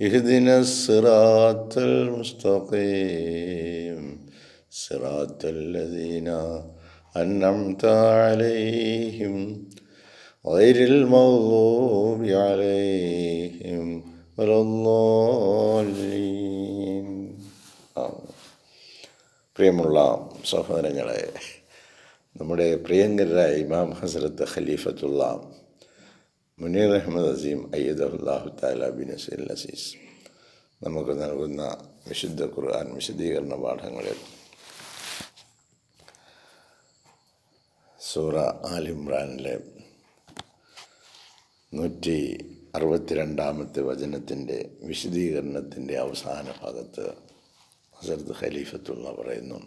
اهدنا الصراط المستقيم صراط الذين أنعمت عليهم غير المغضوب عليهم ولا الضالين ആമീൻ. പ്രിയമുള്ള സഹോദരങ്ങളെ നമ്മുടെ പ്രിയങ്കരായ ഇമാം ഹസരത്ത് ഖലീഫത്തുള്ള മുനീർ അഹമ്മദ് അസീം അയ്യദുല്ലാഹു താല ബിൻ നസീൽ അസീസ്. നമുക്ക് നൽകുന്ന വിശുദ്ധ ഖുർആൻ വിശദീകരണ പാഠങ്ങളിൽ സൂറ ആലിമ്രാനിലെ നൂറ്റി അറുപത്തിരണ്ടാമത്തെ വചനത്തിന്റെ വിശദീകരണത്തിന്റെ അവസാന ഭാഗത്ത് ഹസരത്ത് ഖലീഫത്തുള്ള പറയുന്നു.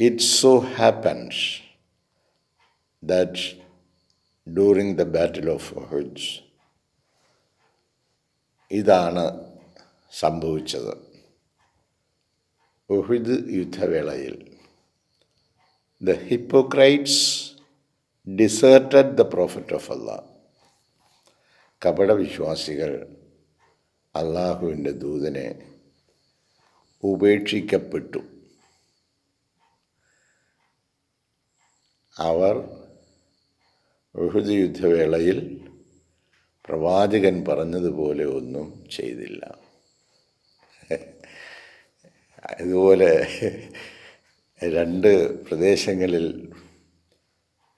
It so happens that during the battle of Uhud ഇതാണ് സംഭവിച്ചത്. Uhud യുദ്ധവേളയിൽ. The hypocrites deserted the prophet of Allah കപടവിശ്വാസികൾ അള്ളാഹുവിന്റെ ദൂതനെ ഉപേക്ഷിക്കപ്പെട്ടു. അവർ ഉഹുദ് യുദ്ധവേളയിൽ പ്രവാചകൻ പറഞ്ഞതുപോലെ ഒന്നും ചെയ്തില്ല. ഇതുപോലെ രണ്ട് പ്രദേശങ്ങളിൽ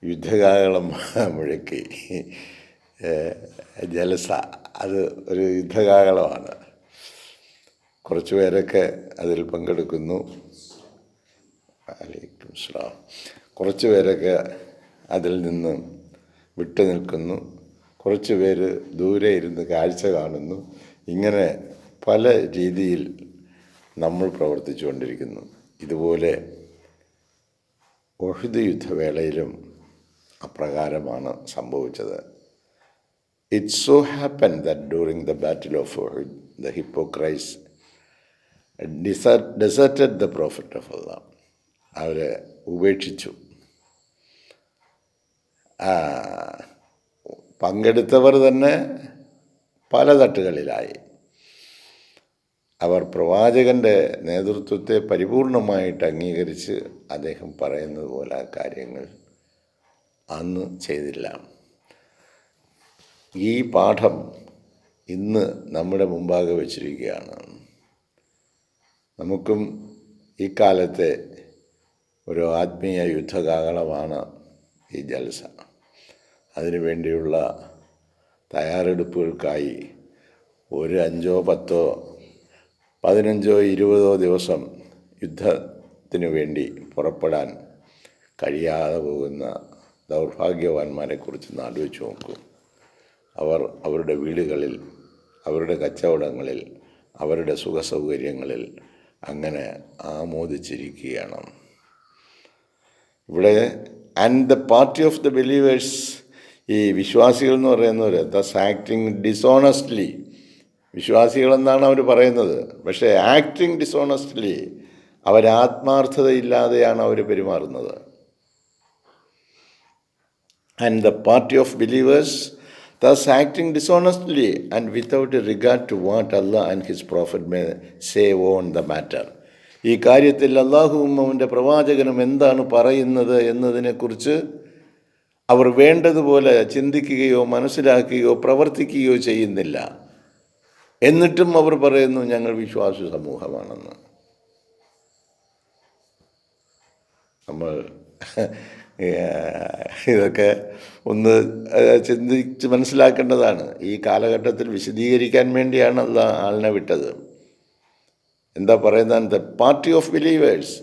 യുദ്ധകാലം മുഴക്കി. ജലസ അത് ഒരു യുദ്ധകാലമാണ്. കുറച്ച് പേരൊക്കെ അതിൽ പങ്കെടുക്കുന്നു. അലൈക്കും സ്ലാം. കുറച്ച് പേരൊക്കെ അതിൽ നിന്ന് വിട്ടു നിൽക്കുന്നു. കുറച്ച് പേര് ദൂരെ ഇരുന്ന് കാഴ്ച കാണുന്നു. ഇങ്ങനെ പല രീതിയിൽ നമ്മൾ പ്രവർത്തിച്ചു കൊണ്ടിരിക്കുന്നു. ഇതുപോലെ ഒഹിദ് യുദ്ധവേളയിലും അപ്രകാരമാണ് സംഭവിച്ചത്. It so happen that during the battle of the hypocrites deser deserted the prophet of Allah അവരെ ഉപേക്ഷിച്ചു. പങ്കെടുത്തവർ തന്നെ പല തട്ടുകളിലായി. അവർ പ്രവാചകന്റെ നേതൃത്വത്തെ പരിപൂർണമായിട്ട് അംഗീകരിച്ച് അദ്ദേഹം പറയുന്നത് പോലെ ആ കാര്യങ്ങൾ അന്ന് ചെയ്തില്ല. ഈ പാഠം ഇന്ന് നമ്മുടെ മുമ്പാകെ വച്ചിരിക്കുകയാണ്. നമുക്കും ഈ കാലത്തെ ഒരു ആത്മീയ യുദ്ധകാകളമാണ് ഈ ജൽസ. അതിനു വേണ്ടിയുള്ള തയ്യാറെടുപ്പുകൾക്കായി ഒരു അഞ്ചോ പത്തോ പതിനഞ്ചോ ഇരുപതോ ദിവസം യുദ്ധത്തിനു വേണ്ടി പുറപ്പെടാൻ കഴിയാതെ പോകുന്ന ദൗർഭാഗ്യവാന്മാരെക്കുറിച്ച് നാടുവെച്ച് നോക്കും. അവർ അവരുടെ വീടുകളിൽ അവരുടെ കച്ചവടങ്ങളിൽ അവരുടെ സുഖസൗകര്യങ്ങളിൽ അങ്ങനെ ആമോദിച്ചിരിക്കുകയാണ്. ഇവിടെ and the party of the believers ഈ വിശ്വാസികൾ എന്ന് പറയുന്നവർ ദസ് ആക്ടിങ് ഡിസോണസ്റ്റ്ലി വിശ്വാസികളെന്നാണ് അവർ പറയുന്നത്. പക്ഷേ ആക്ടിങ് ഡിസോണസ്റ്റ്ലി അവരാത്മാർത്ഥതയില്ലാതെയാണ് അവർ പെരുമാറുന്നത്. And the party of believers thus acting dishonestly and without regard to what Allah and his prophet may save on the matter ഈ കാര്യത്തിൽ അള്ളാഹുവും അവന്റെ പ്രവാചകനും എന്താണ് പറയുന്നത് എന്നതിനെക്കുറിച്ച് അവർ വേണ്ടതുപോലെ ചിന്തിക്കുകയോ മനസ്സിലാക്കുകയോ പ്രവർത്തിക്കുകയോ ചെയ്യുന്നില്ല. എന്നിട്ടും അവർ പറയുന്നു ഞങ്ങൾ വിശ്വാസ സമൂഹമാണെന്ന്. നമ്മൾ ഇതൊക്കെ ഒന്ന് ചിന്തിച്ച് മനസ്സിലാക്കേണ്ടതാണ്. ഈ കാലഘട്ടത്തിൽ വിശദീകരിക്കാൻ വേണ്ടിയാണ് അല്ല ആളിനെ വിട്ടത്. എന്താ പറയുന്നത് പാർട്ടി ഓഫ് ബിലീവേഴ്സ്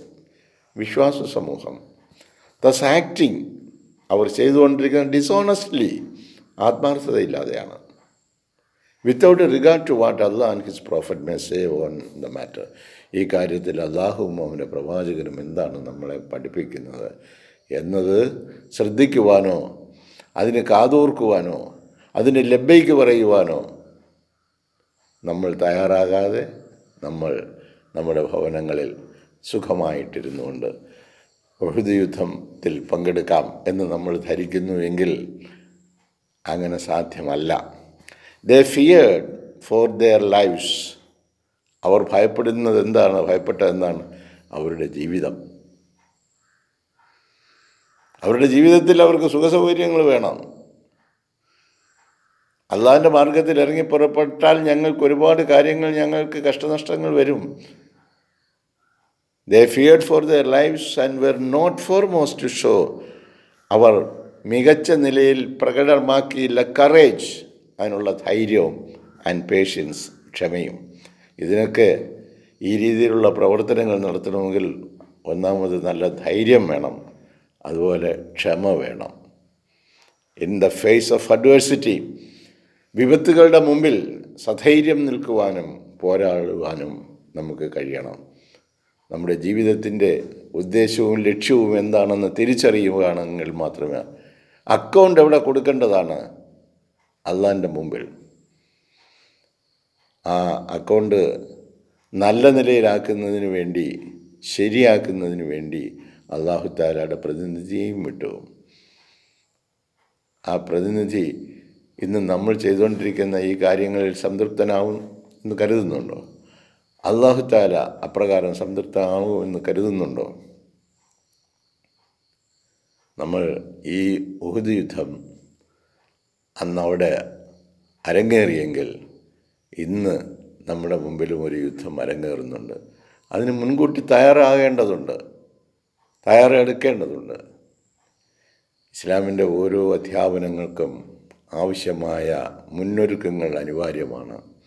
വിശ്വാസ സമൂഹം. ദസ് ആക്ടിങ് അവർ ചെയ്തുകൊണ്ടിരിക്കുന്നത് dishonestly ആത്മാർത്ഥതയില്ലാതെയാണ്. Without regard to what Allah and his prophet may save on the matter ഈ കാര്യത്തിൽ അള്ളാഹുവും അവന്റെ പ്രവാചകനും എന്താണ് നമ്മളെ പഠിപ്പിക്കുന്നത്? എന്നത് ശ്രദ്ധിക്കുവാനോ അതിന് കാതോർക്കുവാനോ അതിന് ലബ്ബയ്ക്ക് പറയുവാനോ നമ്മൾ തയ്യാറാകാതെ നമ്മൾ നമ്മുടെ ഭവനങ്ങളിൽ സുഖമായിട്ടിരുന്നുകൊണ്ട് ബഹുദ യുദ്ധത്തിൽ പങ്കെടുക്കാം എന്ന് നമ്മൾ ധരിക്കുന്നുവെങ്കിൽ അങ്ങനെ സാധ്യമല്ല. The feared for their lives അവർ ഭയപ്പെടുന്നത് എന്താണ്? ഭയപ്പെട്ടത് എന്താണ്? അവരുടെ ജീവിതം. അവരുടെ ജീവിതത്തിൽ അവർക്ക് സുഖസൗകര്യങ്ങൾ വേണം. അള്ളാഹിന്റെ മാർഗത്തിൽ ഇറങ്ങി പുറപ്പെട്ടാൽ ഞങ്ങൾക്ക് ഒരുപാട് കാര്യങ്ങൾ ഞങ്ങൾക്ക് കഷ്ടനഷ്ടങ്ങൾ വരും. They feared for their lives and were not foremost to show അവർ മികച്ച നിലയിൽ പ്രകടമാക്കിയില്ല. കറേജ് അതിനുള്ള ധൈര്യവും ആൻഡ് പേഷ്യൻസ് ക്ഷമയും. ഇതിനൊക്കെ ഈ രീതിയിലുള്ള പ്രവർത്തനങ്ങൾ നടത്തണമെങ്കിൽ ഒന്നാമത് നല്ല ധൈര്യം വേണം. അതുപോലെ ക്ഷമ വേണം. In the face of adversity വിപത്തുകളുടെ മുമ്പിൽ സധൈര്യം നിൽക്കുവാനും പോരാടുവാനും നമുക്ക് കഴിയണം. നമ്മുടെ ജീവിതത്തിന്റെ ഉദ്ദേശവും ലക്ഷ്യവും എന്താണെന്ന് തിരിച്ചറിയുകയാണെങ്കിൽ മാത്രമേ. അക്കൗണ്ട് എവിടെ കൊടുക്കേണ്ടതാണ്? അള്ളാന്റെ മുമ്പിൽ. ആ അക്കൗണ്ട് നല്ല നിലയിലാക്കുന്നതിന് വേണ്ടി ശരിയാക്കുന്നതിന് വേണ്ടി അള്ളാഹു താലയുടെ പ്രതിനിധിയെയും വിട്ടു. ആ പ്രതിനിധി ഇന്ന് നമ്മൾ ചെയ്തുകൊണ്ടിരിക്കുന്ന ഈ കാര്യങ്ങളിൽ സംതൃപ്തനാവും എന്ന് കരുതുന്നുണ്ടോ? അള്ളാഹു താല അപ്രകാരം സംതൃപ്തമാകുമോ എന്ന് കരുതുന്നുണ്ടോ? നമ്മൾ ഈ ഉഹുദ് യുദ്ധം അന്ന് അവിടെ അരങ്ങേറിയെങ്കിൽ ഇന്ന് നമ്മുടെ മുമ്പിലും ഒരു യുദ്ധം അരങ്ങേറുന്നുണ്ട്. അതിന് മുൻകൂട്ടി തയ്യാറാകേണ്ടതുണ്ട്. തയ്യാറെടുക്കേണ്ടതുണ്ട്. ഇസ്ലാമിന്റെ ഓരോ അധ്യാപനങ്ങൾക്കും ആവശ്യമായ മുന്നൊരുക്കങ്ങൾ അനിവാര്യമാണ്.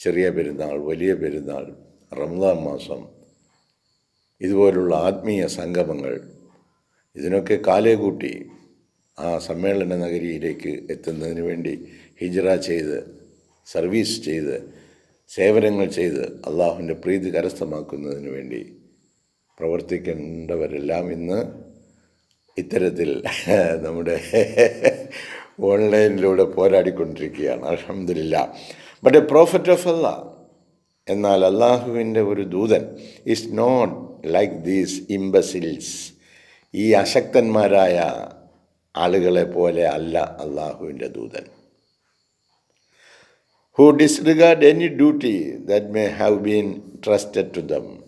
ചെറിയ പെരുന്നാൾ വലിയ പെരുന്നാൾ റംസാൻ മാസം ഇതുപോലുള്ള ആത്മീയ സംഗമങ്ങൾ ഇതിനൊക്കെ കാലേ കൂട്ടി ആ സമ്മേളന നഗരിയിലേക്ക് എത്തുന്നതിന് വേണ്ടി ഹിജറ ചെയ്ത് സർവീസ് ചെയ്ത് സേവനങ്ങൾ ചെയ്ത് അള്ളാഹുവിന്റെ പ്രീതി കരസ്ഥമാക്കുന്നതിന് വേണ്ടി പ്രവർത്തിക്കേണ്ടവരെല്ലാം ഇന്ന് ഇത്തരത്തിൽ നമ്മുടെ ഓൺലൈനിലൂടെ പോരാടിക്കൊണ്ടിരിക്കുകയാണ്. അലഹമില്ല ബട്ട് എ പ്രോഫറ്റ് ഓഫ് അല്ല എന്നാൽ അള്ളാഹുവിന്റെ ഒരു ദൂതൻ. Is not like these imbeciles ഈ അശക്തന്മാരായ ആളുകളെ പോലെ അല്ല അള്ളാഹുവിന്റെ ദൂതൻ. Who disregard any duty that may have been trusted to them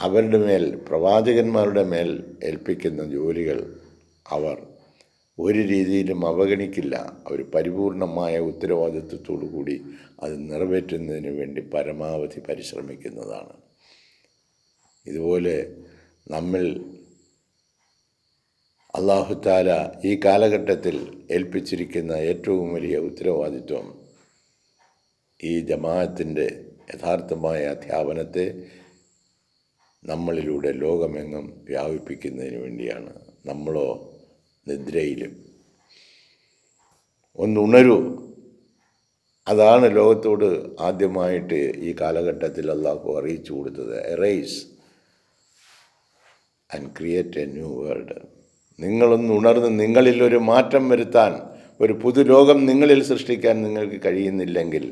അവരുടെ മേൽ പ്രവാചകന്മാരുടെ മേൽ ഏൽപ്പിക്കുന്ന ജോലികൾ അവർ ഒരു രീതിയിലും അവഗണിക്കില്ല. അവർ പരിപൂർണമായ ഉത്തരവാദിത്വത്തോടു കൂടി അത് നിറവേറ്റുന്നതിന് വേണ്ടി പരമാവധി പരിശ്രമിക്കുന്നതാണ്. ഇതുപോലെ നമ്മൾ അള്ളാഹുത്താല ഈ കാലഘട്ടത്തിൽ ഏൽപ്പിച്ചിരിക്കുന്ന ഏറ്റവും വലിയ ഉത്തരവാദിത്വം ഈ ജമാഅത്തിന്റെ യഥാർത്ഥമായ അധ്യാപനത്തെ നമ്മളിലൂടെ ലോകമെങ്ങും വ്യാപിപ്പിക്കുന്നതിന് വേണ്ടിയാണ്. നമ്മളോ നിദ്രയിലും. ഒന്നുണരൂ അതാണ് ലോകത്തോട് ആദ്യമായിട്ട് ഈ കാലഘട്ടത്തിൽ അള്ളാഹു അറിയിച്ചു കൊടുത്തത്. Arise and create a new world നിങ്ങളൊന്ന് ഉണർന്ന് നിങ്ങളിൽ ഒരു മാറ്റം വരുത്താൻ ഒരു പുതുലോകം നിങ്ങളിൽ സൃഷ്ടിക്കാൻ നിങ്ങൾക്ക് കഴിയുന്നില്ലെങ്കിൽ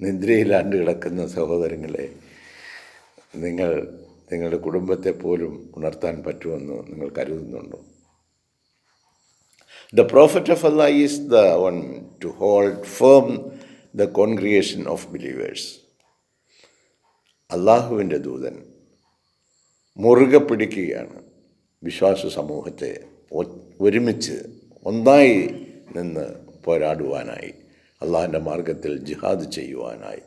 നിദ്രയിലാണ്ട് കിടക്കുന്ന സഹോദരങ്ങളെ നിങ്ങൾ നിങ്ങളുടെ കുടുംബത്തെ പോലും ഉണർത്താൻ പറ്റുമെന്ന് നിങ്ങൾ കരുതുന്നുണ്ടോ? The Prophet of Allah is the one to hold firm the congregation of believers. അള്ളാഹുവിന്റെ ദൂതൻ മുറുകെ പിടിക്കുകയാണ്. വിശ്വാസ സമൂഹത്തെ ഒരുമിച്ച് ഒന്നായി നിന്ന് പോരാടുവാനായി. അള്ളാഹിന്റെ മാർഗത്തിൽ ജിഹാദ് ചെയ്യുവാനായി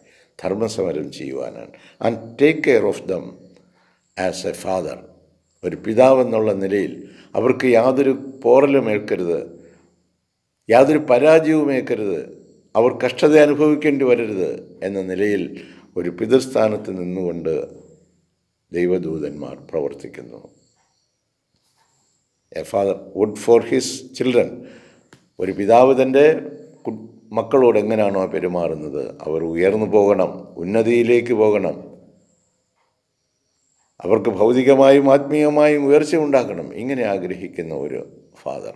ധർമ്മസമരം ചെയ്യുവാനാണ്. And take care of them as a father ഒരു പിതാവെന്നുള്ള നിലയിൽ അവർക്ക് യാതൊരു പോറലും ഏൽക്കരുത്. യാതൊരു പരാജയവുമേക്കരുത് അവർ കഷ്ടത അനുഭവിക്കേണ്ടി വരരുത് എന്ന നിലയിൽ ഒരു പിതൃസ്ഥാനത്ത് നിന്നുകൊണ്ട് ദൈവദൂതന്മാർ പ്രവർത്തിക്കുന്നു. A father would for his children ഒരു പിതാവ് തന്റെ മക്കളോട് എങ്ങനെയാണോ പെരുമാറുന്നത് അവർ ഉയർന്നു പോകണം ഉന്നതിയിലേക്ക് പോകണം. അവർക്ക് ഭൗതികമായും ആത്മീയമായും ഉയർച്ച ഉണ്ടാക്കണം ഇങ്ങനെ ആഗ്രഹിക്കുന്ന ഒരു ഫാദർ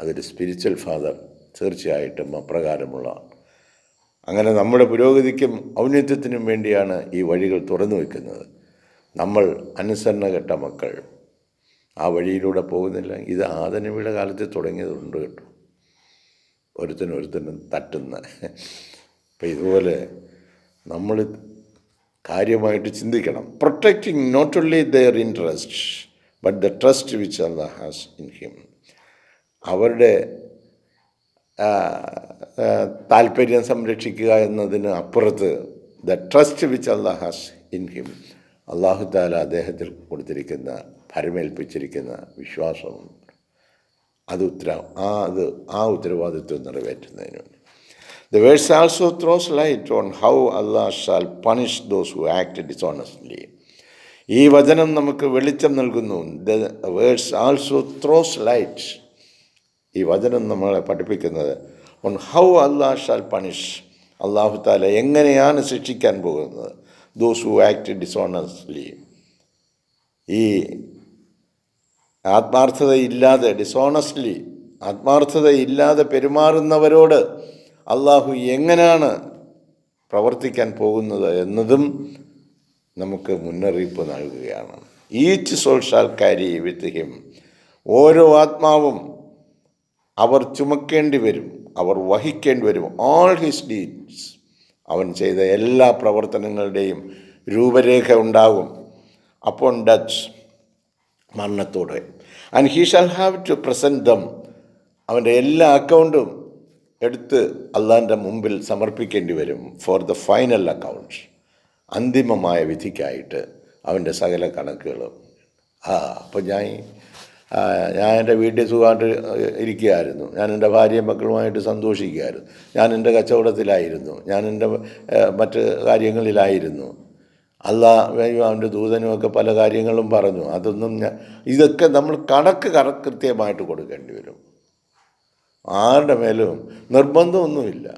അതൊരു സ്പിരിച്വൽ ഫാദർ തീർച്ചയായിട്ടും അപ്രകാരമുള്ള അങ്ങനെ നമ്മുടെ പുരോഗതിക്കും ഔന്നത്യത്തിനും വേണ്ടിയാണ് ഈ വഴികൾ തുറന്നു വയ്ക്കുന്നത് നമ്മൾ അനുസരണഘട്ട മക്കൾ. ആ വഴിയിലൂടെ പോകുന്നില്ല. ഇത് ആദനവിയുടെ കാലത്ത് തുടങ്ങിയതുണ്ട് കേട്ടോ. ഒരുത്തനും ഒരുത്തനും തട്ടുന്ന. അപ്പം ഇതുപോലെ നമ്മൾ കാര്യമായിട്ട് ചിന്തിക്കണം. Protecting not only their interest but the trust which Allah has in him അവരുടെ താല്പര്യം സംരക്ഷിക്കുക എന്നതിന് അപ്പുറത്ത് the trust which Allah has in him Allah താല അദ്ദേഹത്തിൽ കൊടുത്തിരിക്കുന്ന ഭരമേൽപ്പിച്ചിരിക്കുന്ന വിശ്വാസവും അത് ഉത്തര ആ അത് ആ ഉത്തരവാദിത്വം നിറവേറ്റുന്നതിന് വേണ്ടി. The verse also throws light on how Allah shall punish those who act dishonestly ഈ വചനം നമുക്ക് വെളിച്ചം നൽകുന്നു. The verse also throws light ഈ വചനം നമ്മളെ പഠിപ്പിക്കുന്നത്. On how Allah shall punish. Allah താല എങ്ങനെയാണ് ശിക്ഷിക്കാൻ പോകുന്നത്? Those who act dishonestly. ഈ ആത്മാർത്ഥതയില്ലാതെ ഡിസോണസ്റ്റ്ലി ആത്മാർത്ഥതയില്ലാതെ പെരുമാറുന്നവരോട് അള്ളാഹു എങ്ങനെയാണ് പ്രവർത്തിക്കാൻ പോകുന്നത് എന്നതും നമുക്ക് മുന്നറിയിപ്പ് നൽകുകയാണ്. Each soul shall carry with him. ഓരോ ആത്മാവും അവർ ചുമക്കേണ്ടി വരും അവർ വഹിക്കേണ്ടി വരും. ഓൾ ഹിസ് ഡീഡ്സ് അവൻ ചെയ്ത എല്ലാ പ്രവർത്തനങ്ങളുടെയും രൂപരേഖ ഉണ്ടാകും. അപ്പോൾ ഡച്ച് മരണത്തോടെ. And he shall have to present them അവന്റെ എല്ലാ അക്കൗണ്ടും എടുത്ത് അള്ളാന്റെ മുമ്പിൽ സമർപ്പിക്കേണ്ടി വരും ഫോർ ദ ഫൈനൽ അക്കൗണ്ട് അന്തിമമായ വിധിക്കായിട്ട് അവന്റെ സകല കണക്കുകളും. ആ അപ്പോൾ ഞാൻ ഞാൻ എന്റെ വീട്ടിൽ സുഖമായിട്ട് ഇരിക്കുകയായിരുന്നു. ഞാൻ എന്റെ ഭാര്യയും മക്കളുമായിട്ട് സന്തോഷിക്കുകയായിരുന്നു. ഞാൻ എന്റെ കച്ചവടത്തിലായിരുന്നു. ഞാൻ എന്റെ മറ്റ് കാര്യങ്ങളിലായിരുന്നു. അള്ളാഹയും അവന്റെ ദൂതനും ഒക്കെ പല കാര്യങ്ങളും പറഞ്ഞു. അതൊന്നും ഞാൻ ഇതൊക്കെ നമ്മൾ കണക്ക് കറ കൃത്യമായിട്ട് കൊടുക്കേണ്ടി വരും. ആരുടെ മേലും നിർബന്ധമൊന്നുമില്ല.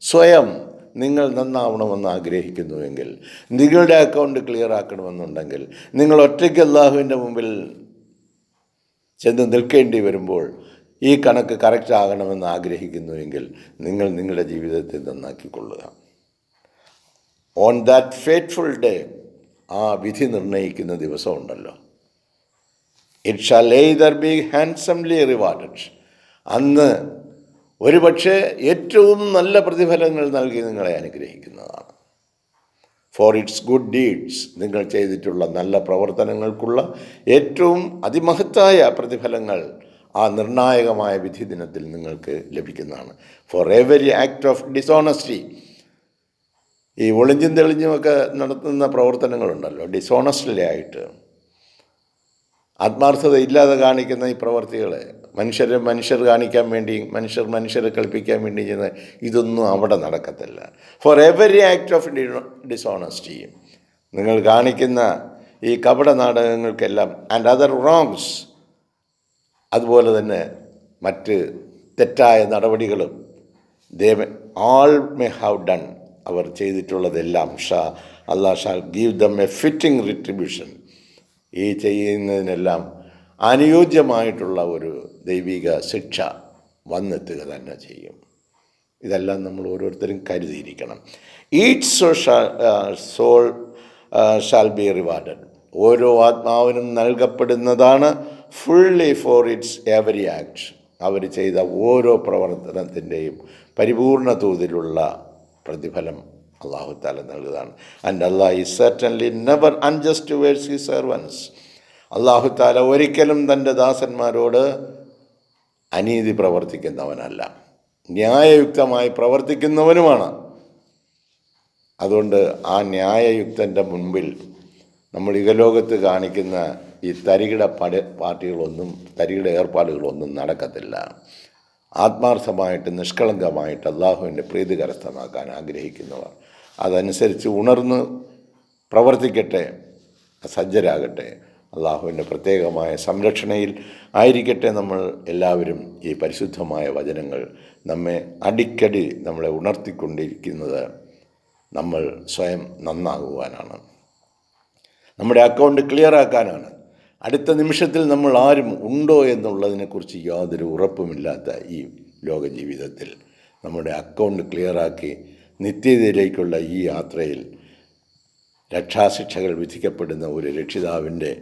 സ്വയം നിങ്ങൾ നന്നാവണമെന്ന് ആഗ്രഹിക്കുന്നുവെങ്കിൽ നിങ്ങളുടെ അക്കൗണ്ട് ക്ലിയർ ആക്കണമെന്നുണ്ടെങ്കിൽ നിങ്ങൾ ഒറ്റയ്ക്ക് അള്ളാഹുവിന്റെ മുമ്പിൽ ചെന്ന് നിൽക്കേണ്ടി വരുമ്പോൾ ഈ കണക്ക് കറക്റ്റ് ആകണമെന്ന് ആഗ്രഹിക്കുന്നുവെങ്കിൽ നിങ്ങൾ നിങ്ങളുടെ ജീവിതത്തെ നന്നാക്കിക്കൊള്ളുക. ഓൺ ദാറ്റ് ഫേറ്റ്ഫുൾ ഡേ ആ വിധി നിർണയിക്കുന്ന ദിവസമുണ്ടല്ലോ. It shall either be handsomely rewarded അന്ന് ഒരുപക്ഷെ ഏറ്റവും നല്ല പ്രതിഫലങ്ങൾ നൽകി നിങ്ങളെ അനുഗ്രഹിക്കുന്നതാണ്. ഫോർ ഇറ്റ്സ് ഗുഡ് ഡീഡ്സ് നിങ്ങൾ ചെയ്തിട്ടുള്ള നല്ല പ്രവർത്തനങ്ങൾക്കുള്ള ഏറ്റവും അതിമഹത്തായ പ്രതിഫലങ്ങൾ ആ നിർണായകമായ വിധി ദിനത്തിൽ നിങ്ങൾക്ക് ലഭിക്കുന്നതാണ്. For every act of dishonesty ഈ ഒളിഞ്ഞും തെളിഞ്ഞുമൊക്കെ നടത്തുന്ന പ്രവർത്തനങ്ങളുണ്ടല്ലോ. ഡിസോണസ്റ്റ്ലി ആയിട്ട് ആത്മാർത്ഥത ഇല്ലാതെ കാണിക്കുന്ന ഈ പ്രവർത്തികളെ മനുഷ്യരെ മനുഷ്യർ കാണിക്കാൻ വേണ്ടി മനുഷ്യർ മനുഷ്യരെ കളിപ്പിക്കാൻ വേണ്ടി ചെയ്യുന്ന ഇതൊന്നും അവിടെ നടക്കത്തില്ല. For every act of dishonesty നിങ്ങൾ കാണിക്കുന്ന ഈ കപട നാടകങ്ങൾക്കെല്ലാം ആൻഡ് അതർ റോങ്സ് അതുപോലെ തന്നെ മറ്റ് തെറ്റായ നടപടികളും they all may have done our ചെയ്തിട്ടുള്ളതെല്ലാം shall Allah shall give them a fitting retribution ഈ ചെയ്യുന്നതിനെല്ലാം അനുയോജ്യമായിട്ടുള്ള ഒരു ദൈവിക ശിക്ഷ വന്നെത്തുക തന്നെ ചെയ്യും. ഇതെല്ലാം നമ്മൾ ഓരോരുത്തരും കരുതിയിരിക്കണം. Each so soul shall be rewarded ഓരോ ആത്മാവിനും നൽകപ്പെടുന്നതാണ് fully for its every action അവർ ചെയ്ത ഓരോ പ്രവർത്തനത്തിന്റെയും പരിപൂർണ തോതിലുള്ള പ്രതിഫലം അള്ളാഹു താല നൽകുന്നതാണ്. ആൻഡ് അള്ളാഹ് ഈ certainly never unjust verse he servants Allah താല ഒരിക്കലും തന്റെ ദാസന്മാരോട് അനീതി പ്രവർത്തിക്കുന്നവനല്ല. ന്യായയുക്തമായി പ്രവർത്തിക്കുന്നവനുമാണ്. അതുകൊണ്ട് ആ ന്യായയുക്തന്റെ മുൻപിൽ നമ്മൾ ഇഹലോകത്ത് കാണിക്കുന്ന ഈ തരികിട പട പാർട്ടികളൊന്നും തരികിട ഏർപ്പാടുകളൊന്നും നടക്കത്തില്ല. ആത്മാർത്ഥമായിട്ട് നിഷ്കളങ്കമായിട്ട് അള്ളാഹുവിന്റെ പ്രീതി കരസ്ഥമാക്കാൻ ആഗ്രഹിക്കുന്നവർ. അതനുസരിച്ച് ഉണർന്ന് പ്രവർത്തിക്കട്ടെ സജ്ജരാകട്ടെ. അള്ളാഹുവിന്റെ പ്രത്യേകമായ സംരക്ഷണയിൽ ആയിരിക്കട്ടെ നമ്മൾ എല്ലാവരും ഈ പരിശുദ്ധമായ വചനങ്ങൾ നമ്മെ അടിക്കടി നമ്മളെ ഉണർത്തിക്കൊണ്ടിരിക്കുന്നത്. നമ്മൾ സ്വയം നന്നാകുവാനാണ്. നമ്മുടെ അക്കൗണ്ട് ക്ലിയർ ആക്കാനാണ് അടുത്ത നിമിഷത്തിൽ നമ്മൾ ആരും ഉണ്ടോ എന്നുള്ളതിനെക്കുറിച്ച് യാതൊരു ഉറപ്പുമില്ലാത്ത ഈ ലോക ജീവിതത്തിൽ നമ്മുടെ അക്കൗണ്ട് ക്ലിയറാക്കി നിത്യതയിലേക്കുള്ള ഈ യാത്രയിൽ രക്ഷാശിക്ഷകൾ വിധിക്കപ്പെടുന്ന ഒരു രക്ഷിതാവിന്റെ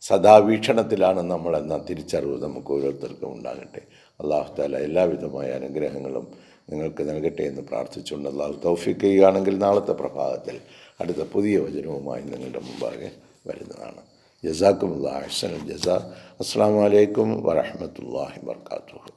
സദാവീക്ഷണത്തിലാണ് നമ്മളെന്ന തിരിച്ചറിവ് നമുക്ക് ഓരോരുത്തർക്കും ഉണ്ടാകട്ടെ. അള്ളാഹു താല എല്ലാവിധമായ അനുഗ്രഹങ്ങളും നിങ്ങൾക്ക് നൽകട്ടെ എന്ന് പ്രാർത്ഥിച്ചുകൊണ്ട് അള്ളാഹു തൗഫിക്ക് ചെയ്യുകയാണെങ്കിൽ നാളത്തെ പ്രഭാതത്തിൽ അടുത്ത പുതിയ വചനവുമായി നിങ്ങളുടെ മുമ്പാകെ വരുന്നതാണ്. ജസാക്കും അഹ്സൻ ജസാ. അസ്സാം വലൈക്കും വരഹമത്തല്ലാഹി വർക്കാത്തു